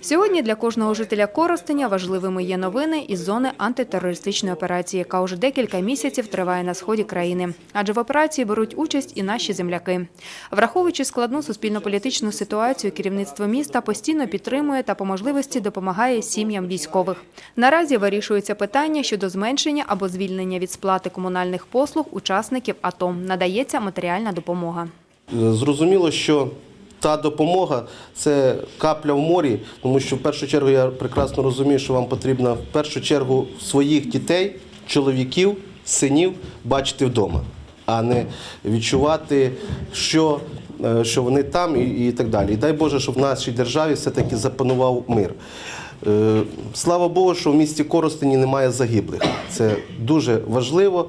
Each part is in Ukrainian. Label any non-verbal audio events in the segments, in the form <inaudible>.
Сьогодні для кожного жителя Коростеня важливими є новини із зони антитерористичної операції, яка уже декілька місяців триває на сході країни. Адже в операції беруть участь і наші земляки. Враховуючи складну суспільно-політичну ситуацію, керівництво міста постійно підтримує та по можливості допомагає сім'ям військових. Наразі вирішується питання щодо зменшення або звільнення від сплати комунальних послуг учасників АТО. Надається матеріальна допомога. Зрозуміло, що та допомога це капля в морі, тому що в першу чергу я прекрасно розумію, що вам потрібно в першу чергу своїх дітей, чоловіків, синів бачити вдома, а не відчувати, що, е, що вони там і, і так далі. І дай Боже, щоб в нашій державі все-таки запанував мир. Е, Слава Богу, що в місті Коростені немає загиблих. Це дуже важливо.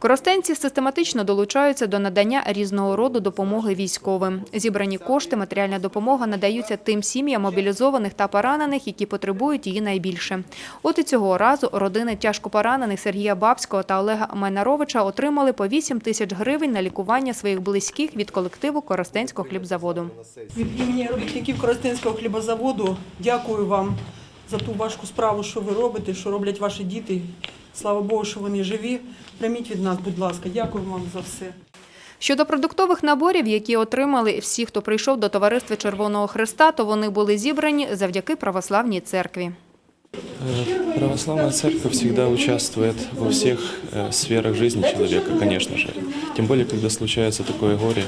Коростенці систематично долучаються до надання різного роду допомоги військовим. Зібрані кошти, матеріальна допомога надаються тим сім'ям мобілізованих та поранених, які потребують її найбільше. От і цього разу родини тяжко поранених Сергія Бабського та Олега Майнаровича отримали по 8 тисяч гривень на лікування своїх близьких від колективу Коростенського хлібзаводу. Від імені робітників Коростенського хлібозаводу дякую вам за ту важку справу, що ви робите, що роблять ваші діти. Слава Богу, що вони живі. Прийміть від нас, будь ласка. Дякую вам за все. Щодо продуктових наборів, які отримали всі, хто прийшов до товариства Червоного Христа, то вони були зібрані завдяки православній церкві. Э, Православная церковь всегда участвует во всех э, сферах жизни человека, конечно же. Тем более, когда случается такое горе,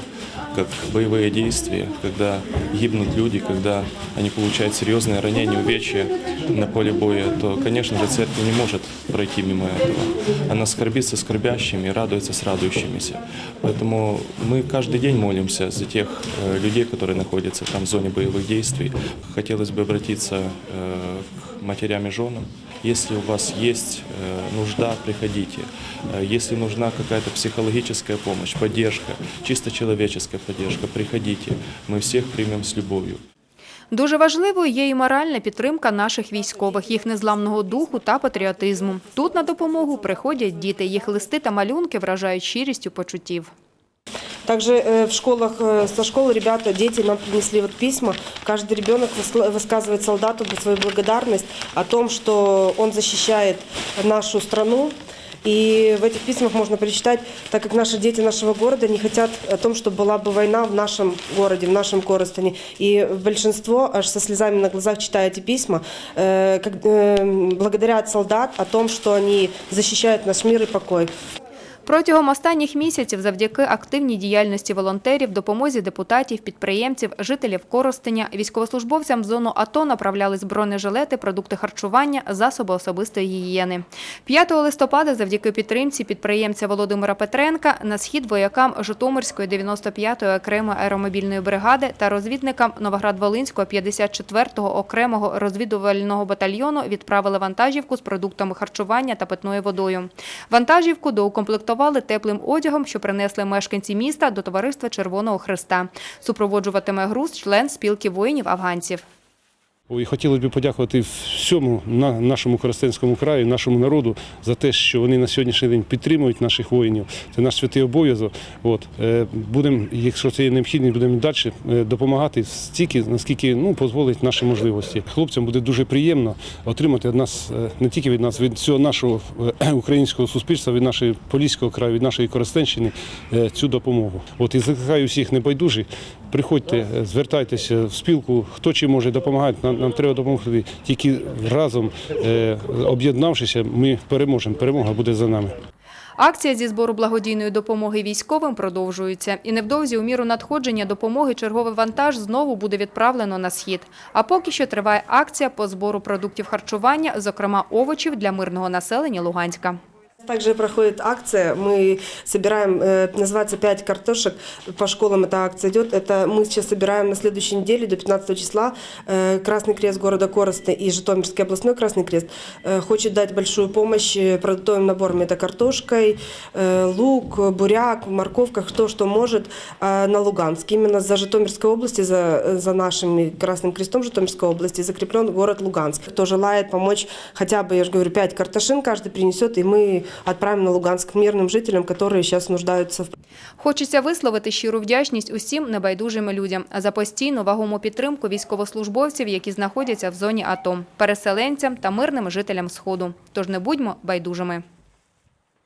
как боевые действия, когда гибнут люди, когда они получают серьезные ранения, увечья на поле боя, то, конечно же, церковь не может пройти мимо этого. Она скорбит со скорбящими, радуется с радующимися. Поэтому мы каждый день молимся за тех э, людей, которые находятся там в зоне боевых действий. Хотелось бы обратиться к матерям и женам. Если у вас есть э, нужда, приходите. Э, Если нужна какая-то психологическая помощь, поддержка, чисто человеческая поддержка, приходите. Мы всех примем с любовью. Дуже важливою є і моральна підтримка наших військових, їх незламного духу та патріотизму. Тут на допомогу приходять діти. Їх листи та малюнки вражають щирістю почуттів. Также э, в школах, э, со школы ребята, дети нам принесли вот письма. Каждый ребенок высла- высказывает солдату свою благодарность о том, что он защищает нашу страну. И в этих письмах можно прочитать, так как наши дети нашего города не хотят о том, чтобы была бы война в нашем городе, в нашем Коростане. И большинство аж со слезами на глазах читая эти письма, э, как, э, благодарят солдат о том, что они защищают наш мир и покой. Протягом останніх місяців завдяки активній діяльності волонтерів, допомозі депутатів, підприємців, жителів Коростеня, військовослужбовцям в зону АТО направлялись бронежилети, продукти харчування, засоби особистої гігієни. 5 листопада завдяки підтримці підприємця Володимира Петренка на схід воякам Житомирської 95-ї окремої аеромобільної бригади та розвідникам Новоград-Волинського 54-го окремого розвідувального батальйону відправили вантажівку з продуктами харчування та питною водою. Вантажівку доукомплектували теплим одягом, що принесли мешканці міста до товариства Червоного Христа. Супроводжуватиме груз член спілки воїнів-афганців. І хотілося б подякувати всьому нашому Коростенському краї, нашому народу за те, що вони на сьогоднішній день підтримують наших воїнів. Це наш святий обов'язок. От е, будемо, якщо це є необхідність, будемо далі е, допомагати стільки, наскільки ну дозволить наші можливості. Хлопцям буде дуже приємно отримати від нас е, не тільки від нас, від всього нашого <clears throat> українського суспільства, від нашої поліського краю, від нашої Коростенщини цю допомогу. От і закликаю всіх небайдужих. Приходьте, е, звертайтеся в спілку, хто чи може допомагати. Нам, нам треба допомогти. Тільки разом е, об'єднавшися, ми переможемо. Перемога буде за нами. Акція зі збору благодійної допомоги військовим продовжується. І невдовзі у міру надходження допомоги черговий вантаж знову буде відправлено на схід. А поки що триває акція по збору продуктів харчування, зокрема овочів для мирного населення Луганська. Также проходит акция, мы собираем, э, называется «Пять картошек», по школам эта акция идет. Это мы сейчас собираем на следующей неделе, до 15 числа, Э, Красный Крест города Коросты и Житомирский областной Красный Крест э, хочет дать большую помощь э, продуктовым набором. Это картошкой, э, лук, буряк, морковка, кто что может э, на Луганск. Именно за Житомирской области, за, за нашим Красным Крестом Житомирской области закреплен город Луганск. Кто желает помочь хотя бы, я же говорю, 5 картошин каждый принесет, и мы отправим на Луганск мирным жителям, которые сейчас нуждаются Хочеться висловити щиру вдячність усім небайдужим людям за постійну вагому підтримку військовослужбовців, які знаходяться в зоні АТО, переселенцям та мирним жителям Сходу. Тож не будьмо байдужими.